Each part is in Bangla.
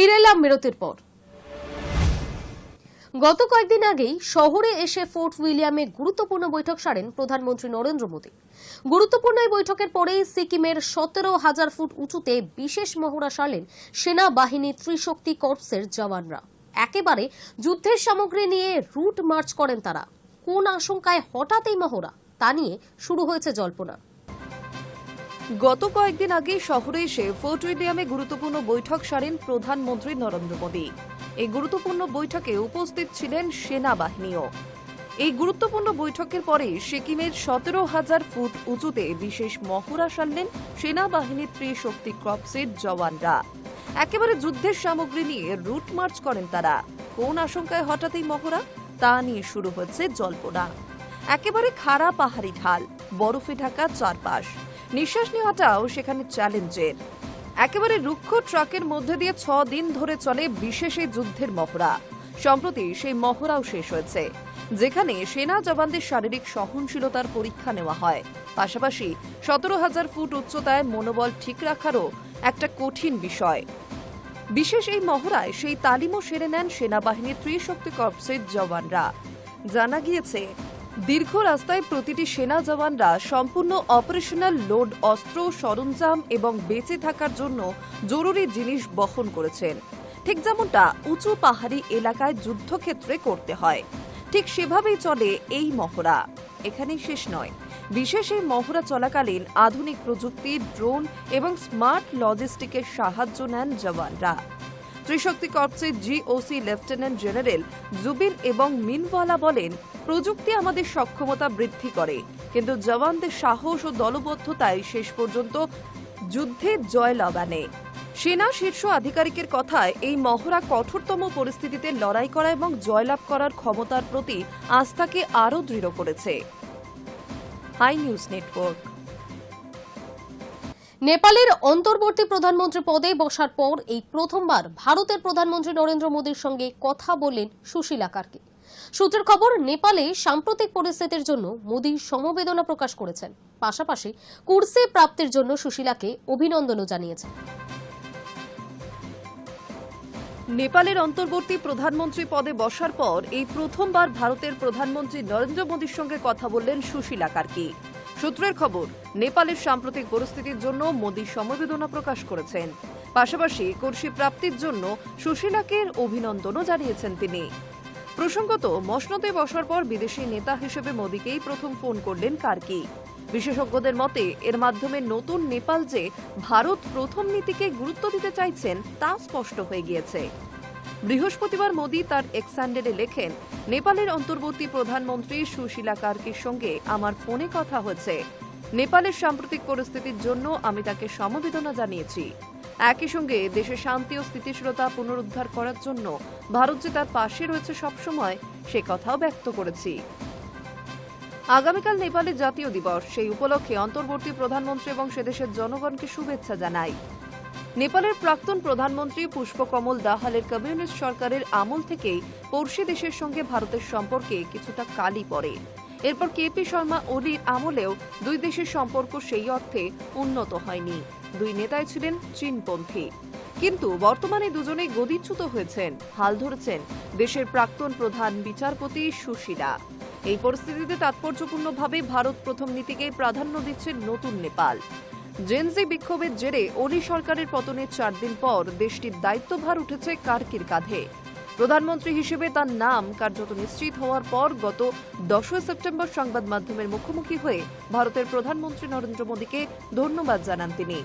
ফিরে এলাম বিরতির পর। গত কয়েকদিন আগেই শহরে এসে ফোর্ট উইলিয়ামে গুরুত্বপূর্ণ বৈঠক সারেন প্রধানমন্ত্রী নরেন্দ্র মোদী। গুরুত্বপূর্ণ এই বৈঠকের পরেই সিকিমের সতেরো হাজার ফুট উঁচুতে বিশেষ মহড়া সারলেন সেনাবাহিনী ত্রিশক্তি কর্পসের জওয়ানরা। একেবারে যুদ্ধের সামগ্রী নিয়ে রুট মার্চ করেন তারা। কোন আশঙ্কায় হঠাৎ এই মহড়া? তা নিয়ে শুরু হয়েছে জল্পনা। গত কয়েকদিন আগে শহরে এসে ফোর্ট উইলিয়ামে গুরুত্বপূর্ণ বৈঠক সারেন প্রধানমন্ত্রী নরেন্দ্র মোদী। এই গুরুত্বপূর্ণ বৈঠকে উপস্থিত ছিলেন সেনাবাহিনীও। এই গুরুত্বপূর্ণ বৈঠকের পরে সিকিমের সতেরো হাজার ফুট উঁচুতে বিশেষ মহড়া সারলেন সেনাবাহিনীর ত্রিশক্তি ক্রপসের জওয়ানরা। একেবারে যুদ্ধের সামগ্রী নিয়ে রুট মার্চ করেন তারা। কোন আশঙ্কায় হঠাৎ এই মহড়া? তা নিয়ে শুরু হচ্ছে জল্পনা। একেবারে খাড়া পাহাড়ি ঢাল বরফে ঢাকা চারপাশ। নিঃশ্বাস নেওয়াটাও সেখানে চ্যালেঞ্জের। একেবারে রুক্ষ ট্রাকের মধ্যে দিয়ে ছ দিন ধরে চলে বিশেষ এই যুদ্ধের মহড়া। সম্প্রতি সেই মহড়াও শেষ হয়েছে, যেখানে সেনা জওয়ানদের শারীরিক সহনশীলতার পরীক্ষা নেওয়া হয়। পাশাপাশি সতেরো হাজার ফুট উচ্চতায় মনোবল ঠিক রাখারও একটা কঠিন বিষয়। বিশেষ এই মহড়ায় সেই তালিমও সেরে নেন সেনাবাহিনীর ত্রিশক্তি কর্পসের জওয়ানরা। জানা গিয়েছে দীর্ঘ রাস্তায় প্রতিটি সেনা জওয়ানরা সম্পূর্ণ অপারেশনাল লোড, অস্ত্র, সরঞ্জাম এবং বেঁচে থাকার জন্য জরুরি জিনিস বহন করেছেন। ঠিক যেমনটা উঁচু পাহাড়ি এলাকায় যুদ্ধক্ষেত্রে করতে হয়। ঠিক সেভাবেই চলে এই মহড়া। এখানেই শেষ নয়। বিশেষ এই মহড়া চলাকালীন আধুনিক প্রযুক্তি, ড্রোন এবং স্মার্ট লজিস্টিকের সাহায্য নেন জওয়ানরা। ত্রিশক্তি কর্পসের জিওসি লেফটেন্যান্ট জেনারেল জুবিন এবং মিনওয়ালা বলেন, প্রযুক্তি আমাদের সক্ষমতা বৃদ্ধি করে, কিন্তু জওয়ানদের সাহস ও দলবদ্ধতায় শেষ পর্যন্ত যুদ্ধে জয়লাভ আনে সেনা শীর্ষ আধিকারিকের কথায়, এই মহড়া কঠোরতম পরিস্থিতিতে লড়াই করা এবং জয়লাভ করার ক্ষমতার প্রতি আস্থাকে আরও দৃঢ় করেছে। Hi news network. নেপালের অন্তর্বর্তী প্রধানমন্ত্রী পদে বসার পর এই প্রথমবার ভারতের প্রধানমন্ত্রী নরেন্দ্র মোদীর সঙ্গে কথা বললেন সুশীলা কার্কি। সূত্রের খবর, নেপালে সাম্প্রতিক পরিস্থিতির জন্য মোদী সমবেদনা প্রকাশ করেছেন। পাশাপাশি কুর্সি প্রাপ্তির জন্য সুশীলাকে অভিনন্দনও জানিয়েছেন। নেপালের অন্তর্বর্তী প্রধানমন্ত্রী পদে বসার পর এই প্রথমবার ভারতের প্রধানমন্ত্রী নরেন্দ্র মোদীর সঙ্গে কথা বললেন সুশীলা কার্কি। সূত্রের খবর, নেপালের সাম্প্রতিক পরিস্থিতির জন্য মোদী সমবেদনা প্রকাশ করেছেন। পাশাপাশি কুর্সি প্রাপ্তির জন্য সুশীলাকে অভিনন্দনও জানিয়েছেন তিনি। প্রসঙ্গত, মসনদে বসার পর বিদেশি নেতা হিসেবে মোদীকেই প্রথম ফোন করলেন কার্কি। বিশেষজ্ঞদের মতে, এর মাধ্যমে নতুন নেপাল যে ভারত প্রথম নীতিকে গুরুত্ব দিতে চাইছেন তা স্পষ্ট হয়ে গিয়েছে। বৃহস্পতিবার মোদী তার এক্সান্ডেলে লেখেন, নেপালের অন্তর্বর্তী প্রধানমন্ত্রী সুশীলা কার্কির সঙ্গে আমার ফোনে কথা হয়েছে নেপালের সাম্প্রতিক পরিস্থিতির জন্য আমি তাকে সমবেদনা জানিয়েছি। একই সঙ্গে দেশে শান্তি ও স্থিতিশীলতা পুনরুদ্ধার করার জন্য ভারত যে তার পাশে রয়েছে সবসময়, সে কথাও ব্যক্ত করেছি। আগামীকাল নেপালের জাতীয় দিবস। সেই উপলক্ষে অন্তর্বর্তী প্রধানমন্ত্রী এবং সেদেশের জনগণকে শুভেচ্ছা জানাই। নেপালের প্রাক্তন প্রধানমন্ত্রী পুষ্পকমল দাহালের কমিউনিস্ট সরকারের আমল থেকেই পড়শি দেশের সঙ্গে ভারতের সম্পর্কে কিছুটা কালি পড়ে। এরপর কেপি শর্মা ওলির আমলেও দুই দেশের সম্পর্ক সেই অর্থে উন্নত হয়নি। দুই নেতাই ছিলেন চীনপন্থী। কিন্তু বর্তমানে দুজনেই গদিচ্যুত হয়েছেন, হাল ধরেছেন দেশের প্রাক্তন প্রধান বিচারপতি সুশীলা। এই পরিস্থিতিতে তাৎপর্যপূর্ণভাবে ভারত প্রথম নীতিকে প্রাধান্য দিচ্ছে নতুন নেপাল। জেনজি বিক্ষোভের জেরে ওলি সরকারের পতনের চার দিন পর দেশটির দায়িত্বভার উঠেছে কার্কির কাঁধে। প্রধানমন্ত্রী হিসেবে তার নাম কার্যত নিশ্চিত হওয়ার পর গত দশই সেপ্টেম্বর সংবাদ মাধ্যমের মুখোমুখি হয়ে ভারতের প্রধানমন্ত্রী নরেন্দ্র মোদীকে ধন্যবাদ জানান তিনি।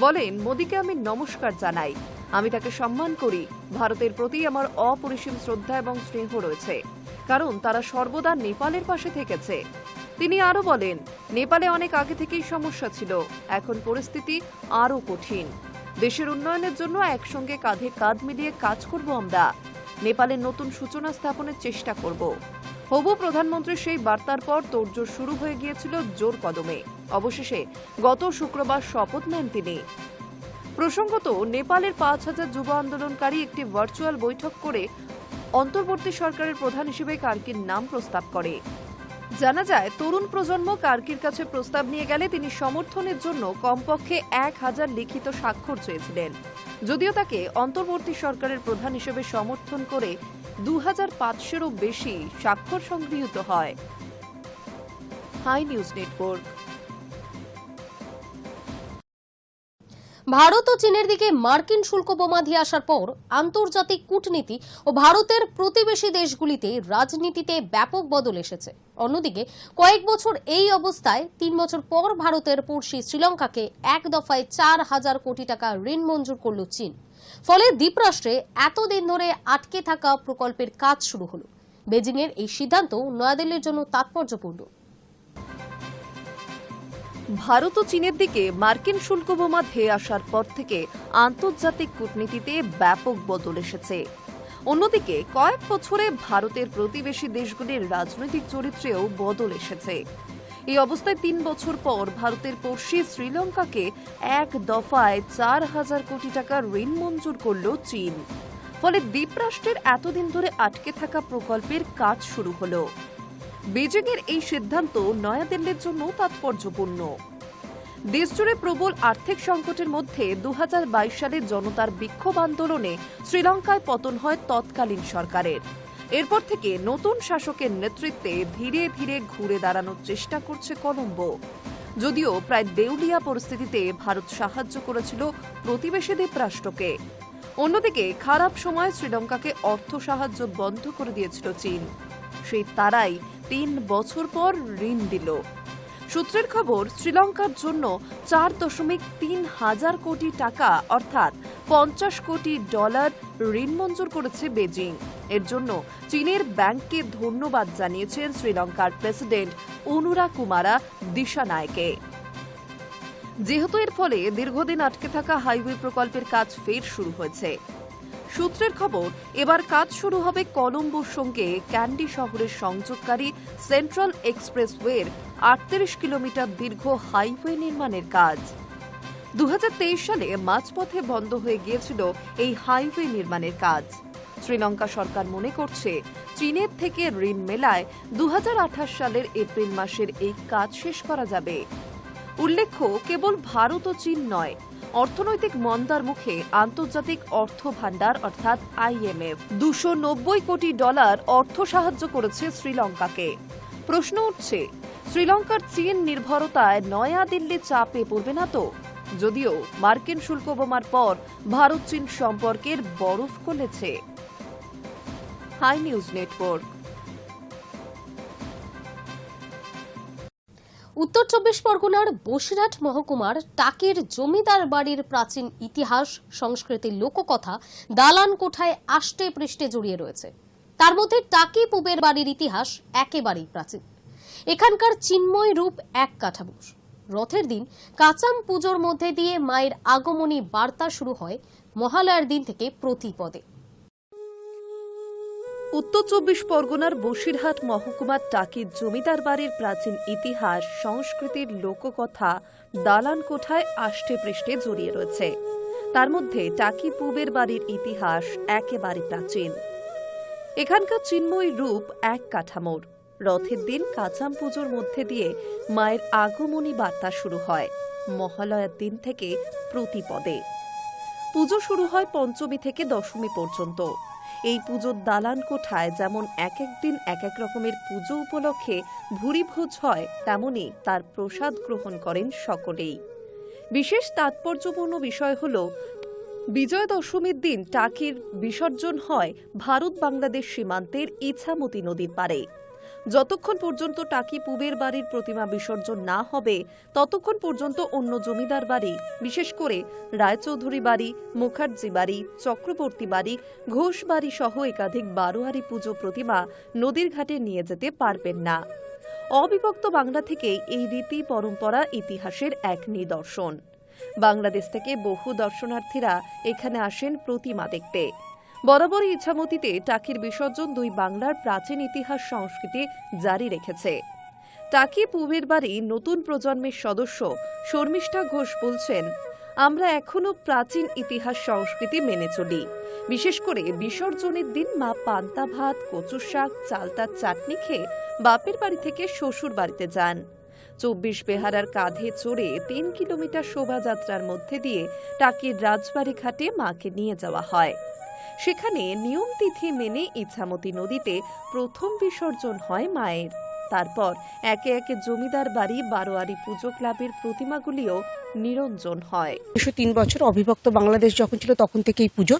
বলেন মোদীকে আমি নমস্কার জানাই। আমি তাকে সম্মান করি। ভারতের প্রতি আমার অপরিসীম শ্রদ্ধা এবং স্নেহ রয়েছে। কারণ তারা সর্বদা নেপালের পাশে থেকেছে। তিনি আরও বলেন, নেপালে অনেক আগে থেকেই সমস্যা ছিল, এখন পরিস্থিতি আরও কঠিন। দেশের উন্নয়নের জন্য একসঙ্গে কাঁধে কাঁধ মিলিয়ে কাজ করব আমরা। নেপালের নতুন সূচনা স্থাপনের চেষ্টা করব। হবু প্রধানমন্ত্রীর সেই বার্তার পর তোড়জোড় শুরু হয়ে গিয়েছিল জোর কদমে। অবশেষে গত শুক্রবার শপথ নেন তিনি। প্রসঙ্গত, নেপালের পাঁচ হাজার যুব আন্দোলনকারী একটি ভার্চুয়াল বৈঠক করে অন্তর্বর্তী সরকারের প্রধান হিসেবে কার্কির নাম প্রস্তাব করে। জানা যায়, তরুণ প্রজন্ম কার্কির কাছে প্রস্তাব নিয়ে গেলে তিনি সমর্থনের জন্য কমপক্ষে এক হাজার লিখিত স্বাক্ষর চেয়েছিলেন। যদিও তাকে অন্তর্বর্তী সরকারের প্রধান হিসেবে সমর্থন করে দু হাজার পাঁচশোরও বেশি স্বাক্ষর সংগৃহীত হয়। Hi news network. ভারত ও চীনের দিকে মার্কিন শুল্ক বোমা দিয়ে আসার পর আন্তর্জাতিক কূটনীতি ও ভারতের প্রতিবেশী দেশগুলিতে রাজনীতিতে ব্যাপক বদল এসেছে। অন্যদিকে, কয়েক বছর এই অবস্থায় তিন বছর পর ভারতের পড়শি শ্রীলঙ্কাকে এক দফায় চার হাজার কোটি টাকা ঋণ মঞ্জুর করল চীন। ফলে দ্বীপরাষ্ট্রে এতদিন ধরে আটকে থাকা প্রকল্পের কাজ শুরু হলো। বেজিংয়ের এই সিদ্ধান্ত নয়াদিল্লির জন্য তাৎপর্যপূর্ণ। ভারত ও চীনের দিকে মার্কিন শুল্ক বোমা ধেয়ে আসার পর থেকে আন্তর্জাতিক কূটনীতিতে ব্যাপক বদল এসেছে। অন্যদিকে, কয়েক বছরে ভারতের প্রতিবেশী দেশগুলির রাজনৈতিক চরিত্রেও বদল এসেছে। এই অবস্থায় তিন বছর পর ভারতের পড়শি শ্রীলঙ্কাকে এক দফায় চার হাজার কোটি টাকা ঋণ মঞ্জুর করল চীন। ফলে দ্বীপরাষ্ট্রের এতদিন ধরে আটকে থাকা প্রকল্পের কাজ শুরু হলো। বেজিংয়ের এই সিদ্ধান্ত নয়াদিল্লির জন্য তাৎপর্যপূর্ণ। দেশজুড়ে প্রবল আর্থিক সংকটের মধ্যে দু হাজার বাইশ সালে জনতার বিক্ষোভ আন্দোলনে শ্রীলঙ্কায় পতন হয় তৎকালীন সরকারের। এরপর থেকে নতুন শাসকের নেতৃত্বে ধীরে ধীরে ঘুরে দাঁড়ানোর চেষ্টা করছে কলম্বো। যদিও প্রায় দেউলিয়া পরিস্থিতিতে ভারত সাহায্য করেছিল প্রতিবেশী দ্বীপরাষ্ট্রকে। অন্যদিকে খারাপ সময় শ্রীলঙ্কাকে অর্থ সাহায্য বন্ধ করে দিয়েছিল চীন। সেই তারাই তিন বছর পর ঋণ দিল। সূত্রের খবর, শ্রীলঙ্কার জন্য চার দশমিক তিন হাজার কোটি টাকা, অর্থাৎ পঞ্চাশ কোটি ডলার ঋণ মঞ্জুর করেছে বেজিং। এর জন্য চীনের ব্যাংককে ধন্যবাদ জানিয়েছেন শ্রীলঙ্কার প্রেসিডেন্ট অনুরা কুমারা দিশানায়কে। যেহেতু এর ফলে দীর্ঘদিন আটকে থাকা হাইওয়ে প্রকল্পের কাজ ফের শুরু হয়েছে। সূত্রের খবর, এবার কাজ শুরু হবে কলম্বোর সঙ্গে ক্যান্ডি শহরের সংযোগকারী সেন্ট্রাল এক্সপ্রেসওয়ের আটত্রিশ কিলোমিটার দীর্ঘ হাইওয়ে নির্মাণের কাজ। দু হাজার তেইশ সালে মাঝপথে বন্ধ হয়ে গিয়েছিল এই হাইওয়ে নির্মাণের কাজ। শ্রীলঙ্কা সরকার মনে করছে, চীনের থেকে ঋণ মেলায় দু হাজার আঠাশ সালের এপ্রিল মাসের এই কাজ শেষ করা যাবে। উল্লেখ্য, কেবল ভারত ও চীন নয় অর্থনৈতিক মন্দার মুখে আন্তর্জাতিক অর্থ ভান্ডার অর্থাৎ আইএমএফ দুশো কোটি ডলার অর্থ সাহায্য করেছে শ্রীলঙ্কাকে। প্রশ্ন উঠছে, শ্রীলঙ্কার চীন নির্ভরতায় নয়া নয়াদিল্লি চাপে পড়বে না তো? যদিও মার্কিন শুল্ক বোমার পর ভারত চীন সম্পর্কের বরফ গলেছে হাই নিউজ নেটওয়ার্ক। উত্তর চব্বিশ পরগনার বসিরহাট মহকুমার টাকির জমিদার বাড়ির প্রাচীন ইতিহাস, সংস্কৃতির লোককথা দালান কোঠায় আষ্টে পৃষ্ঠে জড়িয়ে রয়েছে। তার মধ্যে টাকি পুবের বাড়ির ইতিহাস একেবারেই প্রাচীন। এখানকার চিন্ময় রূপ এক কাঠামোর। রথের দিন কাচাম পুজোর মধ্যে দিয়ে মায়ের আগমনী বার্তা শুরু হয় মহালয়ার দিন থেকে প্রতি পদে উত্তর চব্বিশ পরগনার বসিরহাট মহকুমার টাকির জমিদার বাড়ির প্রাচীন ইতিহাস, সংস্কৃতির লোককথা দালান কোঠায় আষ্টে পৃষ্ঠে জড়িয়ে রয়েছে। তার মধ্যে টাকি পুবের বাড়ির ইতিহাস একেবারে প্রাচীন। এখানকার চিন্ময় রূপ এক কাঠামোর। রথের দিন কাঁচাম পুজোর মধ্যে দিয়ে মায়ের আগমনী বার্তা শুরু হয়, মহালয়ার দিন থেকে প্রতিপদে। পুজো শুরু হয় পঞ্চমী থেকে দশমী পর্যন্ত। এই পুজোর দালান কোঠায় যেমন এক এক দিন এক এক রকমের পুজো উপলক্ষে ভুরিভোজ হয়, তেমনি তার প্রসাদ গ্রহণ করেন সকলেই। বিশেষ তাৎপর্যপূর্ণ বিষয় হল বিজয় দশমীর দিন টাকির বিসর্জন হয় ভারত বাংলাদেশ সীমান্তের ইছামতি নদীর পাড়ে। যতক্ষণ পর্যন্ত টাকি পুবের বাড়ির প্রতিমা বিসর্জন না হবে, ততক্ষণ পর্যন্ত অন্য জমিদার বাড়ি, বিশেষ করে রায়চৌধুরী বাড়ি, মুখার্জি বাড়ি, চক্রবর্তী বাড়ি, ঘোষ বাড়ি সহ একাধিক বারোয়ারি পুজো প্রতিমা নদীর ঘাটে নিয়ে যেতে পারবেন না। অবিভক্ত বাংলা থেকে এই রীতি পরম্পরা ইতিহাসের এক নিদর্শন। বাংলাদেশ থেকে বহু দর্শনার্থীরা এখানে আসেন প্রতিমা দেখতে। বরাবরই ইছামতিতে টাকির বিসর্জন দুই বাংলার প্রাচীন ইতিহাস সংস্কৃতি জারি রেখেছে। টাকি পুবের বাড়ি নতুন প্রজন্মের সদস্য শর্মিষ্ঠা ঘোষ বলছেন, আমরা এখনও প্রাচীন ইতিহাস সংস্কৃতি মেনে চলি। বিশেষ করে বিসর্জনের দিন মা পান্তা ভাত, কচুর শাক চালতার চাটনি খেয়ে বাপের বাড়ি থেকে শ্বশুর বাড়িতে যান। চব্বিশ বেহারার কাঁধে চড়ে তিন কিলোমিটার শোভাযাত্রার মধ্যে দিয়ে টাকির রাজবাড়ি ঘাটে মাকে নিয়ে যাওয়া হয়। সেখানে নিয়ম তিথি মেনে ইছামতি নদীতে প্রথম বিসর্জন হয় মায়ের। তারপর একে একে জমিদার বাড়ি, বারোয়ারি পুজো ক্লাবের প্রতিমাগুলিও নিরঞ্জন হয়। উনিশশো তিন বছর অবিভক্ত বাংলাদেশ যখন ছিল তখন থেকেই পুজো।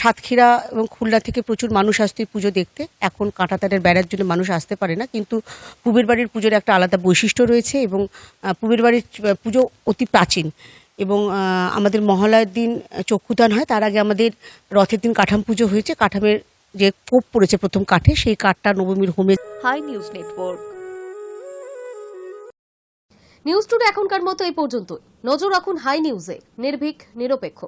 সাতক্ষীরা এবং খুলনা থেকে প্রচুর মানুষ আসতো এই পুজো দেখতে। এখন কাঁটাতারের বেড়ার জন্য মানুষ আসতে পারে না, কিন্তু পুবের বাড়ির পুজোর একটা আলাদা বৈশিষ্ট্য রয়েছে এবং পুবের বাড়ির পুজো অতি প্রাচীন। এবং আমাদের মহালয়ের দিন চক্ষুদান হয়। তার আগে আমাদের রথের দিন কাঠাম পুজো হয়েছে। কাঠামের যে কোপ পড়েছে প্রথম কাঠে, সেই কাঠটা নবমীর হোমে hi news network. News today এখনকার মতো এই পর্যন্তই। নজর রাখুন হাই নিউজে। নির্ভীক, নিরপেক্ষ।